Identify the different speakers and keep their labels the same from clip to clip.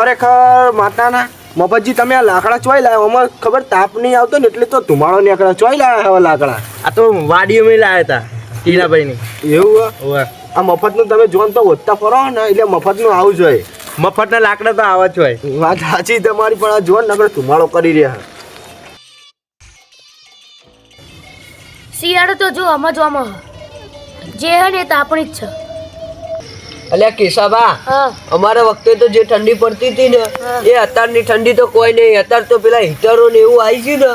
Speaker 1: ખરેખર માતાના મફતજી તમે આ લાકડા ચોઈ લાવ્યા અમાર ખબર તાપ નહીં આવતો ને એટલે તો ધુમાડો નીકળે ચોઈ લાવ્યા હવે લાકડા?
Speaker 2: આ તો વાડીઓ મેં લાવ્યા હતા ટીનાભાઈની
Speaker 1: એવું હે?
Speaker 2: હોવે.
Speaker 1: આ મફતનું તમે જોન તો વધતા ફરો ને એટલે મફતનું આવું જોઈએ
Speaker 2: મફતના લાકડા તો આવા જ હોય.
Speaker 1: વાત સાચી તમારી પણ આ જોન નગર ધુમાડો કરી રહ્યા.
Speaker 3: શિયાળો તો જો સમજવામાં જે હે ને તાપણી જ છે.
Speaker 4: અલ્યા કેશાબા અમારા વખતે તો જે ઠંડી પડતી હતી ને. એ અત્યારની ઠંડી તો કોઈ નહીં. અત્યાર તો પેલા હીટરો ને એવું આવી ગયું ને.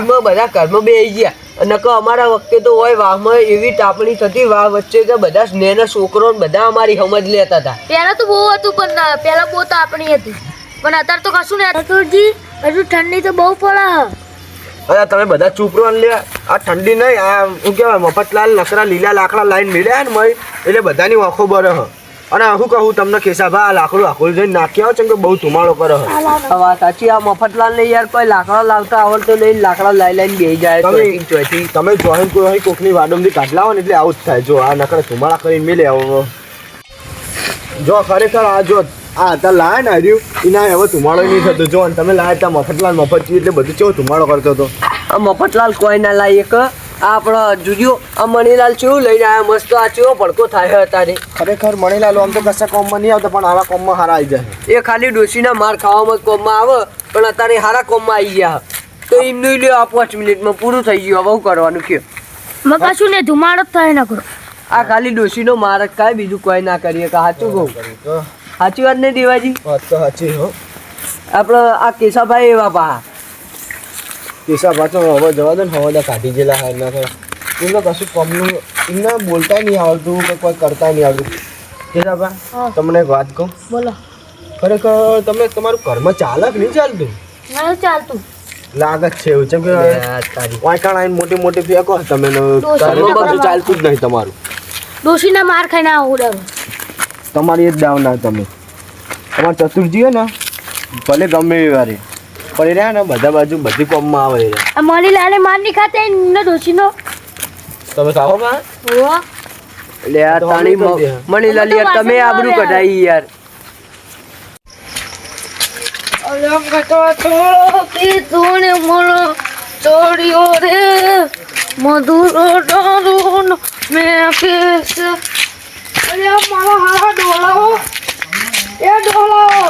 Speaker 4: એમાં બધા ઘરમાં બે આવી ગયા. અને અમારા વખતે તો હોય વાહમાં એવી તાપણી થતી વાહ વચ્ચે કે બધા સ્નેહના છોકરો ને બધા અમારી સમજ લેતા હતા.
Speaker 3: પહેલા તો બહુ હતું પણ પહેલા બહુ તાપણી આપણી હતી. પણ અત્યારે તો કશું નહીં ઠાકોરજી હજુ ઠંડી તો બહુ પડે
Speaker 1: અરે તમે બધા ચૂપ રહો ને લે આ ઠંડી નહીં આ શું કહેવાય મફતલાલ નકરા લીલા લાકડા લાઈન મેળ્યા ને મય એટલે બધાની આંખો બરે હ. અને આખું કહું તમને કેસાભા આ લાકડું આખું જઈને નાખી આવો છે કે બહુ ધુમાડો કરો
Speaker 4: વાત સાચી આ મફતલાલ ને યાર કોઈ લાકડા લાવતા આવડતો નહીં લાકડા લઈ લઈને બેહી જાય
Speaker 1: તમે-. તમે જોઈન કોઈ હોય કોકની વાડમથી કાઢલા હો ને એટલે આવું જ થાય. જો આ નકરા ધુમાડા કરીને મેલે આવો. જો ખરેખર આ જો આ હતા લાય ને હર્યું એના હવે ધુમાડો નહીં થતો. જો અને તમે લાયા હતા મફતલાલ મફતજી એટલે બધું ચેવો ધુમાડો કરતો હતો?
Speaker 4: આ મફતલાલ કોઈ ના લાય એક આપણો જુજ્યો આ મણીલાલ ચેવું લઈને આવ્યા મસ્ત આ ચેવો પડકો થાય છે અત્યારે
Speaker 1: ખરેખર મણીલાલ આમ તો કશા કોમમાં નહીં આવતા પણ આવા કોમમાં હારા આવી જાય.
Speaker 4: એ ખાલી ડોશીના માર ખાવામાં જ કોમમાં આવે પણ અત્યારે હારા કોમમાં આવી ગયા. તો એમનું લ્યો આ પાંચ મિનિટમાં પૂરું થઈ ગયું હવે કરવાનું કે
Speaker 3: મેં શું ને ધુમાડો થાય ના કરો
Speaker 4: આ ખાલી ડોશીનો માર કાંઈ બીજું કોઈ ના કરીએ કે સાચું કહું? સાચી વાત નહીં દેવાજી?
Speaker 1: વાત તો સાચી હો.
Speaker 4: આપણે આ કેશાભાઈ એવા પા
Speaker 1: કેસા પાછો હવે જવા દો ને હવે કાઢી ગયેલા હા ના થાય એમને કશું કોમનું એમને બોલતા નહીં આવડતું કે કોઈ કરતા નહીં આવડતું. કેસાભા
Speaker 3: હા.
Speaker 1: તમને એક વાત કહું?
Speaker 3: બોલો.
Speaker 1: ખરેખર તમે તમારું કર્મ ચાલે કે નહીં ચાલતું?
Speaker 3: ના ચાલતું.
Speaker 1: લાગે છે એવું છે કે વાંકાણ આવીને મોટી મોટી ફેંકો તમે ને
Speaker 3: ના
Speaker 1: બધું ચાલતું જ નહીં તમારું.
Speaker 3: ડોશીના માર ખાઈને આવું ઉડાવે
Speaker 1: તમારી એ જ દાવ ના તમે. તમારા ચતુર્જી હે ને? ભલે ગમે એ વારે. એ રહ્યા ને બધા બાજુ બધી કોમમાં આવે છે.
Speaker 3: આ મળી લાલે માર નહીં ખાતે ને ડોશીનો
Speaker 1: તમે ખાઓ માં.
Speaker 4: એટલે આ તાણી મણી યાર તમે આબરૂ કઢાઈ યાર.
Speaker 3: અલમ કટો થોડો કીધું ને મોળો ચોર્યો રે. મધુરો દારૂનો મે પેસ અરે મારો હારા ડોલાઓ. એ ડોલાવો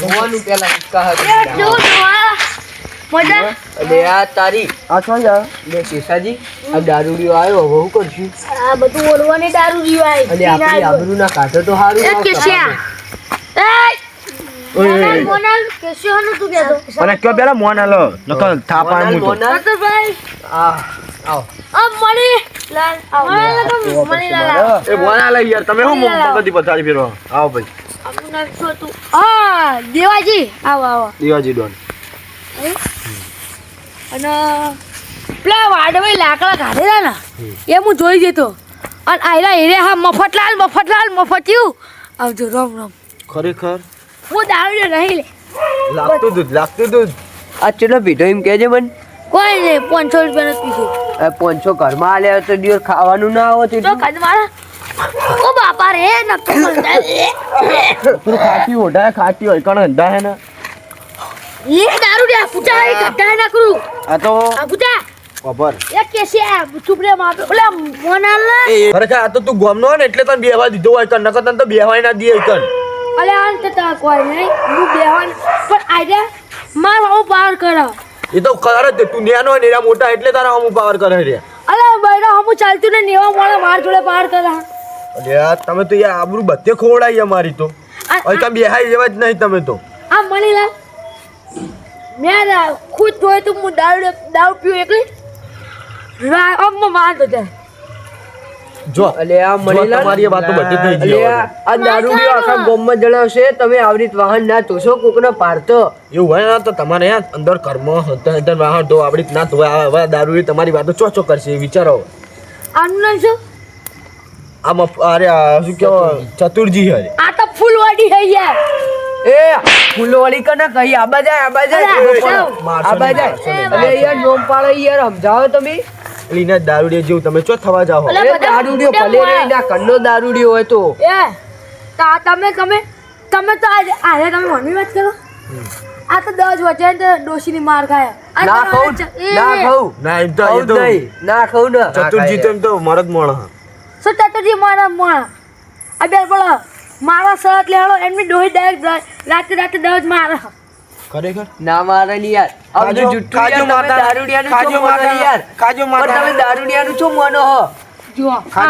Speaker 4: જોવાનું પેલા ઉકા
Speaker 3: જો મજા
Speaker 4: એટલે આ તારી.
Speaker 1: આ છો યાર.
Speaker 4: લે શેષાજી આ દારૂડિયો આવ્યો હવે કરશું?
Speaker 3: આ બધું
Speaker 4: આપણી આબરૂ ના કાઢો તો સારું
Speaker 3: એ
Speaker 4: કપાય.
Speaker 3: એ મોનાલ મોનાલ કેસ્યો નું તું કહેતો.
Speaker 1: મને કયો પેલા મોન આલો થાપા
Speaker 4: મોનાલ,
Speaker 1: તો
Speaker 3: ભાઈ
Speaker 4: આ આવો
Speaker 3: આ મળી લાલ. લાલ. મળી લાલ.
Speaker 1: એ યાર. તમે હું મગજથી પથારી ફેરવો? આવો ભાઈ.
Speaker 3: આપણું નામ શું હા દેવાજી. આવો આવો.
Speaker 1: દિવાજી ડોન.
Speaker 3: અને પેલા વાડભાઈ લાકડા કાઢેલા ને એ હું જોઈ જતો અને આયરા એરે હા મફતલાલ મફતલાલ મફત્યું. આવજો રમ રમ.
Speaker 1: ખરેખર?
Speaker 3: હું દારૂ નહીં લે.
Speaker 1: લાગતું દૂધ લાગતું દૂધ.
Speaker 4: આ પીધો એમ કહેજે મને.
Speaker 3: કોઈ નહીં પાંચસો રૂપિયાનો પીધું.
Speaker 4: પાંચસો ઘરમાં આલ્યા તો દિવસ ખાવાનું ના આવે
Speaker 3: તો ઓ બાપા રે નક્કી
Speaker 1: તું ખાટી ઓઢાય ખાટી હોય કણ અંધા હે ને?
Speaker 3: એ દારૂ દે પૂછા એ ગड्ढा ના કરું
Speaker 1: આ તો
Speaker 3: આ પૂછા
Speaker 1: ખબર.
Speaker 3: એ કેસે આ ચૂપડે માં ઓલા મોનાલ
Speaker 1: ખરેખર આ તો તું ગોમનો ને એટલે તને બેહવા દીધો હોય કણ નકર તને તો બેહવાય ના દીએ કણ.
Speaker 3: અલે આન તો તા કોઈ નહીં. હું બેહવાન પણ આજે માર હું પાર કરો.
Speaker 1: એ તો કરે જ તું નેનો ને મોટા એટલે તારા હું પાવર કરે રે.
Speaker 3: અલે બૈરા હું ચાલતું ને નેવા મોળે માર જોડે પાર કરા.
Speaker 1: અરે યાર તમે તો યાર આબરૂ બધે ખોવડાઈ અમારી તો. હવે તમે બેહાઈ જેવા જ નહીં તમે તો.
Speaker 3: આ મણીલાલ મેં ખુદ જોયું તું હું દારૂ દારૂ પીવું એકલી. રા અમ મારતો જાય
Speaker 1: જો
Speaker 4: અલે આ મણીલાલ
Speaker 1: તમારી વાતો બધી થઈ ગઈ
Speaker 4: આ દારૂ દારૂડિયો આખા ગામમાં જણાવશે તમે આવરીત વાહન ના જોશો કોકને પારતો
Speaker 1: એવું હોય ના તો તમારે યાર અંદર કર્મ હતો અંદર વાહન તો આવરીત ના તો હવે દારૂ એ તમારી વાતો ચો ચો કરશે એ વિચારો.
Speaker 3: આનું નામ શું?
Speaker 1: આમ અરે શું કેવો ચતુરજી હરે
Speaker 3: આ તો ફૂલવાડી હે યાર.
Speaker 4: એ ફૂલવાળી કને કહી આબા જાય આબા જાય.
Speaker 3: અરે.
Speaker 4: આબા જાય.
Speaker 1: મારશો
Speaker 4: યાર નોમ પાડો યાર સમજાવો તમે?
Speaker 1: લીના દારૂડિયા જેવું તમે ચો થવા જાઓ.
Speaker 4: દારૂડિયો ભલે રે ના કન્નો દારૂડિયો હોય તો.
Speaker 3: એ તા તમે તમે તમે તો આજે આજે તમે મમ્મી વાત કરો? આ તો દસ વચ્ચે ને તો ડોશીની માર ખાય.
Speaker 4: ના ખાઉ. ના ખાઉં.
Speaker 1: ના એમ તો એ તો
Speaker 4: જ નહીં. ના ખાઉં ને.
Speaker 1: ચતુર્જી તો એમ તો મરદ મોણ
Speaker 3: શું ચતુરજી મારા મોણા. આ બે બોલો મારા લે લેવાડો એમની ડોહી ડાયરેક્ટ રાતે રાતે દવજ મારે.
Speaker 1: ખરેખર?
Speaker 4: ના મારે નહીં યાર. આ બધું જુઠ્ઠું યાર તમે દારૂડિયાનું છો મોનો યાર?
Speaker 1: કાજો
Speaker 4: પણ
Speaker 1: માતા-
Speaker 4: તમે દારૂડિયાનું છો મોનો હો?
Speaker 3: જો આ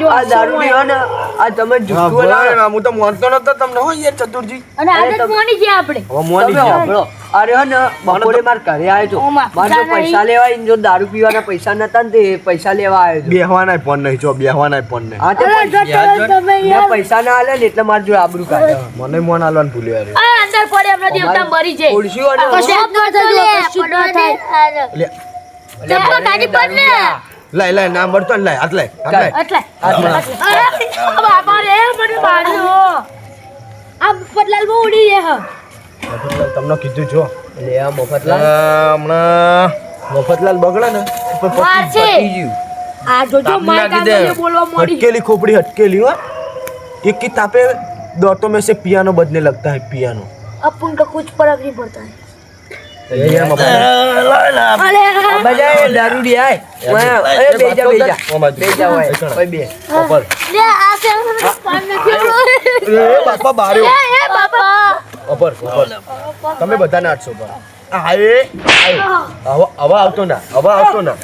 Speaker 3: જો
Speaker 4: આ
Speaker 3: સો મળે.
Speaker 4: ને આ તમે જુઠ્ઠું
Speaker 1: ભલે, હું તો માનતો નતો તમને. હો યાર ચતુરજી.
Speaker 3: અને
Speaker 4: અરે
Speaker 3: મોની છે આપણે.
Speaker 1: હવે મોની
Speaker 4: તમે
Speaker 1: ગયા.
Speaker 4: અરે હો ને બપોરે માર ઘરે આવ્યો છો. મારે
Speaker 3: પૈસા
Speaker 4: પૈસા લેવા જો દારૂ પીવાના પૈસા નતા ને તે પૈસા લેવા આવ્યો છો.
Speaker 1: બેહવાનાય પણ નહીં જો
Speaker 4: હા તો
Speaker 3: તમે યાર.
Speaker 4: પૈસા ના આલે ને એટલે મારે જો આબરૂ
Speaker 1: મને મોન આલવાનું ભૂલ્યો
Speaker 3: આ અંદર પડે હમણાં દેવતા મરી જાય.
Speaker 4: ઓળશ્યું અને
Speaker 3: કશું ન થાય, કશું ન થાય.
Speaker 1: લે
Speaker 3: ચપ્પલ કાઢી પડ ને.
Speaker 1: લાય લાય ના મળતો ને લાય હાથ લાય તમને કીધું જો.
Speaker 4: લે આ મફતલાલ?
Speaker 1: હમણાં મફતલાલ બગડે ને
Speaker 4: પતી ગયું.
Speaker 3: આ જોજો માર
Speaker 1: કાંદે
Speaker 3: બોલવા મોડી
Speaker 1: હટકેલી ખોપડી હટકેલી હો. એક કી તાપે દોટો મેં સે પિયાનો બદને
Speaker 3: લગતા હે પિયાનો. અપન કા કુછ ફરક
Speaker 1: નહીં પડતા.
Speaker 3: હે
Speaker 4: તમે બધા
Speaker 1: ના આઠસો પર હવે આવતો ના. હવે આવતો ના.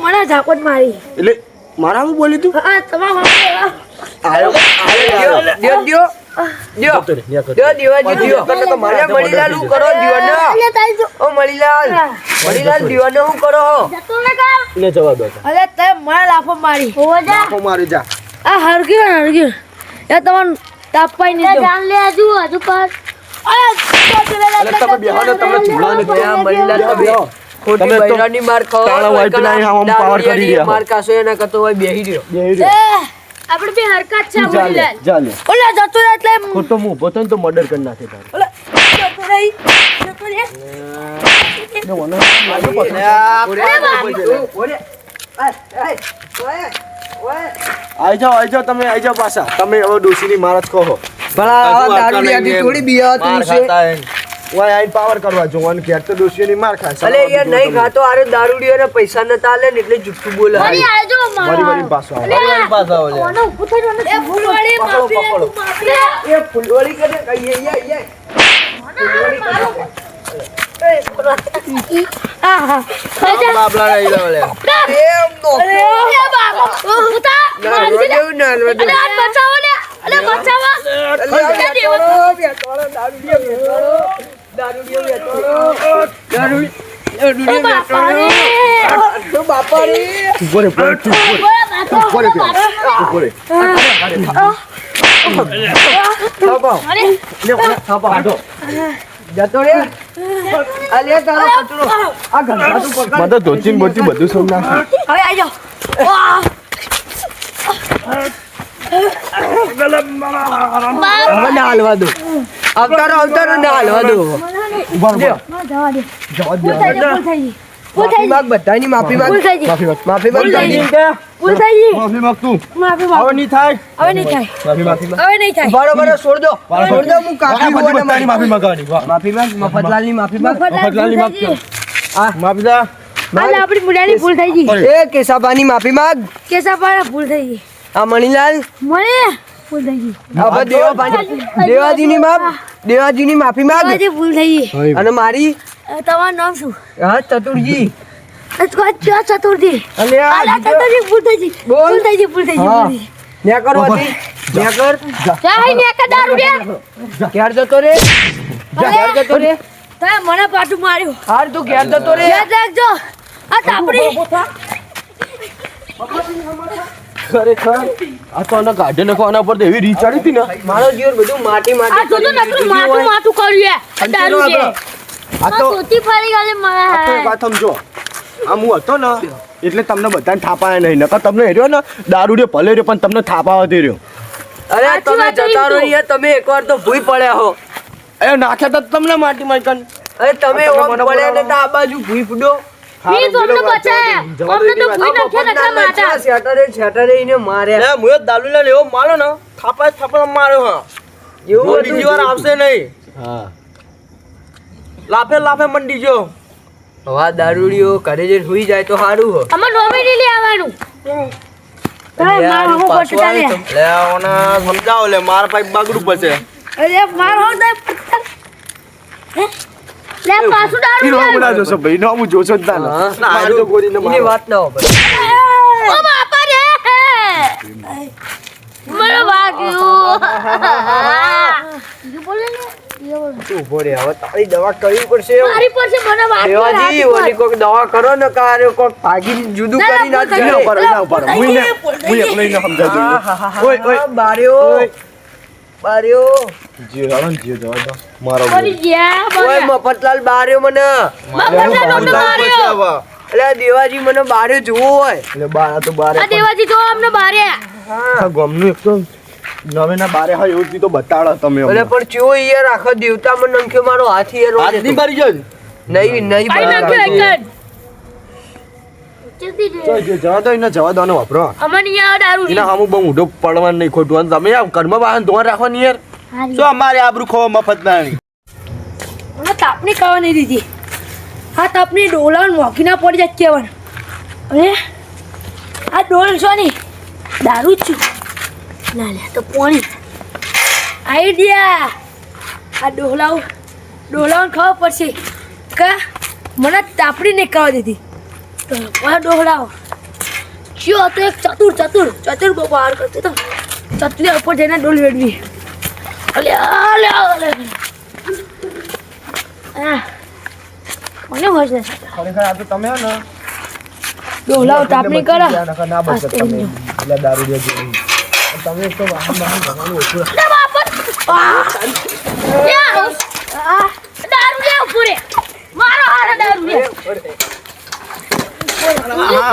Speaker 3: મને ઝાકોટ મારી.
Speaker 1: એટલે મારા બોલ્યું તું?
Speaker 3: હા તમારા
Speaker 4: હું કરો દીવાનો.
Speaker 3: જો.
Speaker 4: ઓ દીવાનો હું કરો?
Speaker 3: ને
Speaker 1: ને જવા દો.
Speaker 3: અરે તે મને લાફો મારી. જા.
Speaker 1: મારી જા.
Speaker 3: આ હરગ્યો હરગ્યો એ તમને તાપાઈ નહીં દો જાન લે આજુ આજુ પર અરે
Speaker 1: તમે બેહો ને તમને ચૂડો ને
Speaker 4: ખોટી બૈરાની માર ખાઓ
Speaker 1: તાળા વાઈટ ના આમ પાવર કરી રહ્યા.
Speaker 4: માર ખાશો એના કરતો હોય બેહી રહ્યો.
Speaker 1: બેહી રહ્યો.
Speaker 3: આપણે બે હરકત છે
Speaker 1: જા લે,
Speaker 3: બોલીલાલ ઓલા જતો રહે એટલે
Speaker 1: ખોટો હું ઊભો થયો ને તો મર્ડર કરી નાખે તાર.
Speaker 3: ઓલા જતો રહી જતો રહે.
Speaker 1: ને
Speaker 4: આય ઓય ઓય
Speaker 1: આઈ જાઓ આઈ જાઓ તમે આઈ જાઓ પાછા. તમે હવે ડોશીની માર કહો
Speaker 4: ભલા દારૂ દારૂડિયાથી થોડી બિયાતું છે.
Speaker 1: ઓય આઈ પાવર કરવા જો અને ક્યાંક તો ડોશીની માર ખાય
Speaker 4: અલે યાર નહીં ખાતો આરે દારૂડીઓને પૈસા ન તાલે ને એટલે જુઠ્ઠું બોલે
Speaker 3: વળી
Speaker 1: વળી
Speaker 3: મારા
Speaker 1: વળી પાછો આવે.
Speaker 3: અરે ઓનો ઊભું ઓનો જાઓ ને. એ ફૂલવાળી માફી લે,
Speaker 1: પકડો.
Speaker 3: તું માફી લે.
Speaker 4: એ ફૂલવાળી કહીએ યે યે
Speaker 3: આહા. અરે,
Speaker 4: એમ નો
Speaker 3: અરે, એ બાપા. ઉતા, મારી
Speaker 4: નાલવા
Speaker 3: અરે,
Speaker 4: દેવું
Speaker 3: આ બચાવો ને. અરે, બચાવો.
Speaker 4: અલે આ બેટોળો, બેટોળો, દારૂડિયો બેટોળો, દારૂડિયો
Speaker 1: મને ધોતી ને બોતી બધું સૌ.
Speaker 3: હવે આઈ જાઓ. વાહ.
Speaker 4: હવે ના હાલવા દો અવતારો અવતારો ના હાલવા દો
Speaker 1: ઊભા રહો,
Speaker 3: જવા દે.
Speaker 1: જવા દે.
Speaker 3: ભૂલ થઈ ગઈ,
Speaker 4: માફી માફી
Speaker 3: ભૂલ થઈ ગઈ.
Speaker 1: માફી
Speaker 4: માફી માંગ
Speaker 3: ભૂલ થઈ. ગઈ. ભૂલ થઈ ગઈ.
Speaker 1: માફી તું. હવે નહીં થાય.
Speaker 3: હવે નહીં થાય
Speaker 1: માફી માફી
Speaker 3: હવે નહીં થાય
Speaker 4: બરો બરો છોડ દો છોડ દો હું કાપી
Speaker 1: બધી
Speaker 4: હોવાના
Speaker 1: માફી માંગવાની.
Speaker 4: માફી માંગ મફતલાલની માફી માંગ
Speaker 1: મફતલાલની
Speaker 3: ભૂલ
Speaker 1: માફ
Speaker 3: થઈ
Speaker 1: કર.
Speaker 3: ગઈ.
Speaker 1: માફી જા.
Speaker 3: આજે આપણી મુડાની ભૂલ થઈ ગઈ
Speaker 4: એ કેસાબાની માફી માંગ
Speaker 3: કેસાપાડા ભૂલ થઈ ગઈ
Speaker 4: આ મણીલાલ
Speaker 3: મને ભૂલ થઈ ગઈ.
Speaker 4: દેવાજીની માફ દેવાજીની માફી માંગ.
Speaker 3: આજે ભૂલ થઈ ગઈ.
Speaker 4: અને મારી?
Speaker 3: તમારું નામ શું?
Speaker 4: હા ચતુરજી.
Speaker 3: અ, તો ચા ચતુર્થી
Speaker 4: અને આ
Speaker 3: અલા, ચતુર્થી ભૂલ થઈ ગઈ. ભૂલ થઈ ભૂલ થઈ
Speaker 4: હતી
Speaker 3: દારૂ
Speaker 4: ક્યાર જતો રે? ક્યાર જતો રે?
Speaker 3: મને પાટું માર્યું.
Speaker 4: હાર તું ક્યાર જતો રે?
Speaker 3: યાદ રાખજો. આ તાપડી.
Speaker 1: ખરેખર? આ તો આના ગાઢે નાખો પર તો એવી રીચ ચડી હતી ને.
Speaker 4: મારો જીવન બધું માટી
Speaker 3: આ
Speaker 4: માટી
Speaker 3: તો તો નકરું માટું માટું કર્યું દારૂ છે
Speaker 1: આ તો
Speaker 3: તોતી ફરી ગઈ
Speaker 1: આ તો વાત સમજો. આમ હું હતો ને એટલે તમને બધાને થાપાયા નહીં. નકર તમને હેર્યો ને દારૂ રે ભલે રે પણ તમને થાપાવા દે રહ્યો.
Speaker 4: અરે તમે જતા રહો
Speaker 3: તું.
Speaker 4: યાર તમે એકવાર તો ભૂઈ પડ્યા હો.
Speaker 1: એ નાખ્યા તો તમને માટી માં
Speaker 4: અરે તમે ઓમ પડ્યા ને તો આ બાજુ ભૂઈ ફૂડો.
Speaker 3: તો અમને બચાયા અમને તો ભૂઈ નાખ્યા નકરા માતા
Speaker 4: સેટરે સેટરે એને માર્યા.
Speaker 2: લે મુયો દારૂ લઈને એવો મારો ને થાપા થાપા માર્યો હા.
Speaker 4: એવું
Speaker 2: બીજી વાર આવશે નહીં.
Speaker 1: હા.
Speaker 2: લાફે લાફે મંડી જો
Speaker 4: હવે દારૂડીઓ ઘરે જઈને સુઈ જાય તો સારું હો.
Speaker 3: અમે નોમિની લઈ આવવાનું.
Speaker 2: સમજાવો લે મારા પાસે બગડું પછી
Speaker 3: મારો હો દે હે? લે પાછું દારૂ
Speaker 1: ઈ નોમ ના જોશો ભાઈ નોમ જોશો જ ના
Speaker 4: હા.
Speaker 1: ના મારજો ગોરીને
Speaker 4: એની
Speaker 1: મારો.
Speaker 4: વાત ના હોય
Speaker 3: ઓ બાપા રે મને વાગ્યું ઈ બોલે ને.
Speaker 4: ઊભો રે હવે તારી દવા કરવી પડશે
Speaker 3: મારી છે મને વાગ્યું
Speaker 4: દેવાજી ઓલી કોઈક દવા કરો ને કારે કોઈક ભાગીને જુદું
Speaker 3: ના,
Speaker 4: કરી
Speaker 3: ના,
Speaker 4: નાખજે.
Speaker 1: ઉપર ના ઉપર હું એને- હું એકલો એને સમજાવજો. ઓય, ઓય.
Speaker 4: આ બાર્યો બાર્યો
Speaker 1: જીઓ જાવ ને, જીઓ જવા દો. મારો
Speaker 3: મરી ગયા
Speaker 4: ઓય મફતલાલ બાર્યો મને.
Speaker 3: મફતલાલ નોટો માર્યો
Speaker 4: એટલે દેવાજી મને બાર્યો જોવો હોય
Speaker 1: એટલે બાર તો બારે
Speaker 3: આ દેવાજી જો અમને બારે.
Speaker 1: હા. ગમનું એક તો નવે ના બારે હોય એવું તો બતાડો તમે
Speaker 4: એટલે. પણ ચેવો યાર આખો દેવતા મને નંખ્યો મારો હાથ યાર રોજ
Speaker 2: હાથ નહીં. ભરી જો
Speaker 4: નહીં નહીં
Speaker 3: આઈ નાખ્યો
Speaker 4: બરાબર.
Speaker 3: એક જ જલ્દી
Speaker 1: જો,
Speaker 3: દે
Speaker 1: જો, જવા દો એને જવા દો વાપરો.
Speaker 3: અમને યાર દારૂ
Speaker 2: એના હમુ બહુ ઊંડો પડવાનું નહીં ખોટું તમે આ કર્મ વાહન ધોર યાર. તો અમારે આબરૂ ખોવા મફત ના
Speaker 3: નહીં આ દીધી. આ તાપની ડોલા મોકી પડી જાય કેવન અરે આ ડોલ છો ની દારૂ જ છું. ના લે તો પોણી. આઈડિયા. આ ડોલાઓ ડોલાઓને ખબર પડશે. કા? મને તાપડી નહીં ખાવા દીધી. આ ડોલાવ કયો હતો એક ચતુર ચતુર ચતુર બહુ બહાર કરતો તો ચતલી ઉપર જઈને ડોલ વેડવી. અલે અલે અલે. મને હોય છે?
Speaker 1: ખરેખર આ તો તમે હો ને.
Speaker 3: ડોલાવ તાપણી કરો.
Speaker 1: ના બચત તમે. એટલે દારૂ દે જેવી. તમે તો વાહન વાહન ભરવાનું ઓછું.
Speaker 3: દારૂ લે પૂરે મારો હારા દારૂ લે.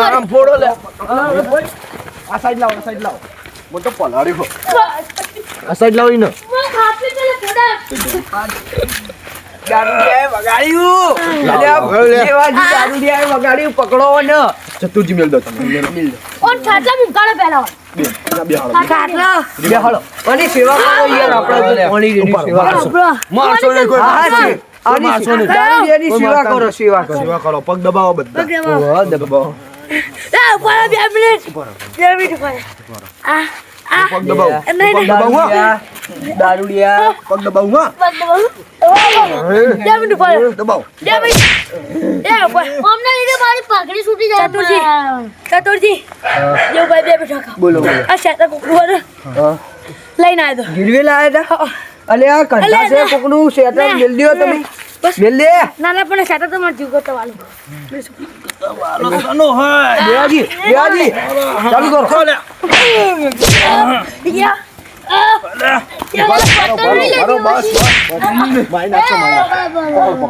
Speaker 1: આમ ફોડો લે આ સાઈડ લાવો સાઈડ લાવો તો પલાળ્યો સાઈડ લાવો ઈને
Speaker 4: ને
Speaker 1: ચતુરજી મેલ દો તમે મેલ દો.
Speaker 3: કોણ ખાટલા મુકાડો પહેલા
Speaker 1: બે હાલો
Speaker 4: અને સેવા કરો યાર આપણે પાણી રેડી સેવા કરો
Speaker 1: મારશો નહીં. કોઈ
Speaker 4: સેવા કરો. સેવા કરો.
Speaker 1: સેવા કરો. પગ દબાવો બધા.
Speaker 4: દબાવો.
Speaker 3: બે મિનિટ. બે મિનિટ ઉપર આ આ.
Speaker 1: પગ દબાવો. પગ દબાવો.
Speaker 4: દારૂડિયા. દારૂડિયા.
Speaker 1: પગ દબાવો હા.
Speaker 3: પગ બસ. બે મિનિટ ઉપર
Speaker 1: દબાવો.
Speaker 3: બે મિનિટ. એ ઉપર અમને લીધે મારી પાઘડી છૂટી જાય ચતુરજી. ચતુરજી. જેવું ભાઈ બે બેઠા
Speaker 4: બોલો બોલો.
Speaker 3: આ શેતા કુકડું
Speaker 4: હા.
Speaker 3: લઈને આવ્યો તો.
Speaker 4: ગીરવે લાયા તા? અલે આ કંઠા છે
Speaker 3: ના.
Speaker 4: કોકનું શેટર
Speaker 3: ના.
Speaker 4: મેલ દ્યો તમે. મેલ દે.
Speaker 3: નાના પણ શેતા તો મારે જીવ વાલો વાલું
Speaker 4: દેવાજી દેવાજી ચાલુ કરો.
Speaker 3: યા. આ
Speaker 1: મારો બસ મારી નાખશો મારી નાખશો.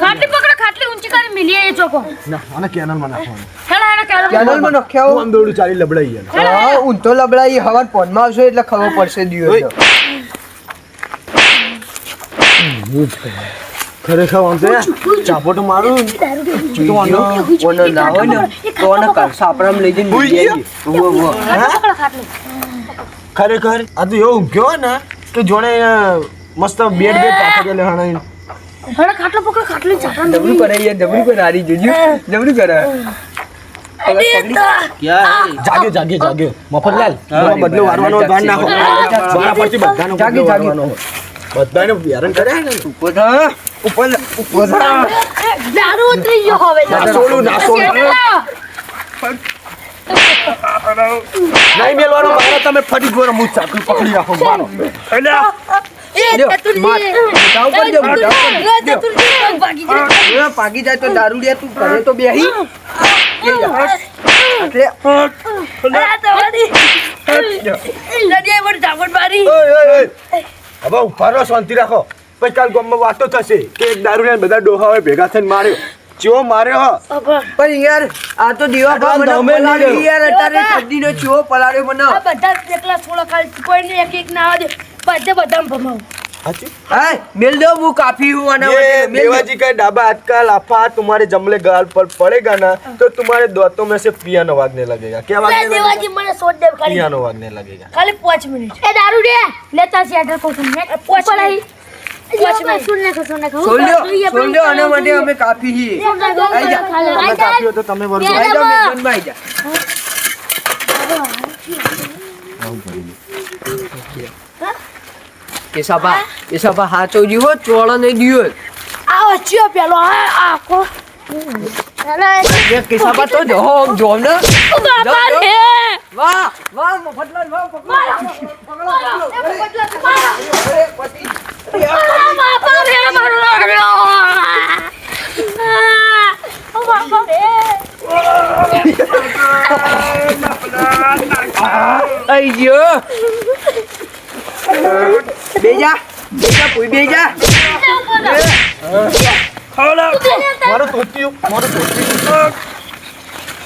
Speaker 3: ખાટલી પકડો ખાટલી ઊંચી કરી મિલી એ ચોકો.
Speaker 1: ના આને કેનલમાં નાખવાનું.
Speaker 3: હેડા હેડા કેળો
Speaker 4: કેનલમાં નખ્યાઓ.
Speaker 1: હું આમ દોડું ચાલી લબડાઈ
Speaker 4: હા ઊંધો લબડાઈ હવાર પોનમાં આવશે એટલે ખબર પડશે દિવસ
Speaker 1: ખરેખર આમ તો ચાપો તો મારું? તો
Speaker 4: ઓનો ના હોય ને તો ઓને કર સાપરામ લઈ જઈને
Speaker 3: ભૂલી ખાટલી
Speaker 1: ખરેખર? આ તો એવું ગયો ને કે જોણે મસ્ત બેડ બેડ પાછળ ગયેલો
Speaker 3: હણાઈ હણા ખાટલો પકડ ખાટલી ચાટા
Speaker 4: ડબલું કરે યાર ડબલું કરે આરી જોજો. ડબલું કરે.
Speaker 1: જાગે જાગે જાગે. મફતલાલ બદલો વારવાનો ભાન નાખો બધાનો
Speaker 4: જાગે,
Speaker 1: બદલો
Speaker 4: જાગે.
Speaker 1: વારવાનો હોય. બધાને હેરાન કર્યા ને?
Speaker 4: ઉપર થા ઉપર ઉપર થા
Speaker 3: દારૂ ઉતરી ગયો હવે
Speaker 1: નાસોડું, નાસોડું. નહીં મેલવાનો મારે તમે ફરી ગોરા હું ચાકુ પકડી રાખો મારો
Speaker 3: એ
Speaker 4: લ્યો,
Speaker 3: ચતુરજી
Speaker 4: માર. મોઢા ઉપર જો, મોઢા ઉપર.
Speaker 3: એ ચતુરજી ભાગી જાય.
Speaker 4: એ પાકી જાય તો દારૂડિયા તું ઘરે તો બેહી. એટલે
Speaker 1: હવે રહો, શાંતિ રાખો. પછી કાલ ગામમાં વાતો થશે કે એક દારૂ ને બધા ડોહા હોય ભેગા થઈને માર્યો. ચેવો માર્યો હો.
Speaker 4: પણ યાર આ તો દીવા મને
Speaker 1: નહીં
Speaker 4: પલાળ્યો.
Speaker 1: રહ્યો.
Speaker 4: યાર અત્યારે ચો ચીવો પલાળ્યો મને.
Speaker 3: આ બધા એકલા થોડા ખાલી કોઈને એક એક ના આવે. બધે બધા ભમાવું.
Speaker 4: મેલ દો હું કાફી હું આના
Speaker 1: ये
Speaker 4: માટે મેલ દો.
Speaker 1: देवाजी का डाबा हाथ का लाफा तुम्हारे जमले गाल पर पड़ेगा ना तो तुम्हारे दांतों में से पियानो वागने लगेगा क्या
Speaker 3: લે
Speaker 1: वागने
Speaker 3: દેવાજી
Speaker 1: लगेगा
Speaker 3: મને સોડ દે ખાલી
Speaker 1: पियानो वागने लगेगा
Speaker 3: ખાલી પાંચ મિનિટ
Speaker 5: એ દારૂ રે લેતા છે આટર કોસમ ને
Speaker 3: પાંચ
Speaker 5: ઉપર
Speaker 3: મિનિટ
Speaker 5: આવી
Speaker 3: પાંચ મિનિટ.
Speaker 5: સુન નાખો સુન નાખો
Speaker 4: સોલ લ્યો, સોલ લ્યો, આના માટે અમે કાફી છીએ
Speaker 5: સુન નાખો
Speaker 4: આઈ જા.
Speaker 1: તમે કાપી હોય તો તમે વરસો
Speaker 4: આઈ જાઓ, મેદાનમાં આઈ જા. કેશાભા કેશાભા હાચો જીવો ચોળો ને દિયો
Speaker 3: આવો ચિયો પેલો આ આખો
Speaker 4: એ કેશાભા તો જો જો ને
Speaker 3: બાપા રે
Speaker 4: વાહ વાહ મફતલાલ વાહ
Speaker 3: બાપા રે મારો લાડો બાપા રે
Speaker 4: આઈ ગયો બેજા બેજા કોઈ બેજા
Speaker 1: મારો ધોતિયું મારો ધોતિયું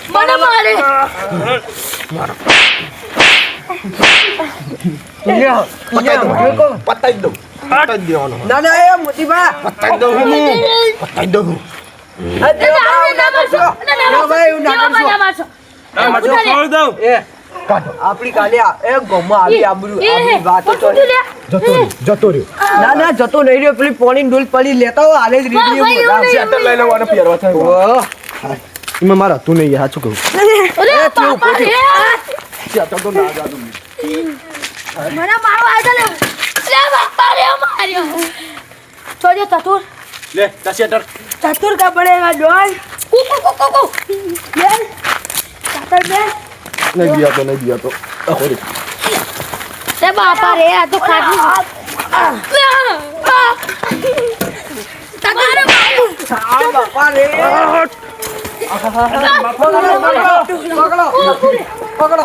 Speaker 3: મને મારે
Speaker 4: મારો
Speaker 1: પતાઈ દઉં પતાઈ દેવાનો
Speaker 4: ના ના એ મોતીબા
Speaker 1: પતાઈ દઉં હું પતાઈ દઉં
Speaker 4: ના કરશો ના
Speaker 1: કાઢો.
Speaker 4: આપણી કાલે એ ગમમાં આવી આબરૂ આપણી વાત તો
Speaker 1: જતો રહ્યો જતો રહ્યો.
Speaker 4: ના ના જતો નહીં રહ્યો. પેલી પોણી ડોલ પડી લેતા હો આલે જ રેડિયો બોલા
Speaker 1: સેટર લઈ લેવો અને પહેરવા થાય.
Speaker 4: ઓ
Speaker 1: ઇમે મારા તું નહીં હાચું કહું.
Speaker 3: અરે તું ઉપર
Speaker 1: સેટર તો
Speaker 3: મને મારો આજા લે. લે બાપા રે માર્યો. છોડ્યો ચતુર.
Speaker 1: લે તા
Speaker 3: સેટર કા પડેગા ડોલ કુ કુ કુ લે. ચતુર બે
Speaker 1: નહીં દિયા તો નહીં દિયા તો અહોરી
Speaker 5: તે બાપા રે આ તો ખાટલી
Speaker 4: બાપા રે પકડો પકડો પકડો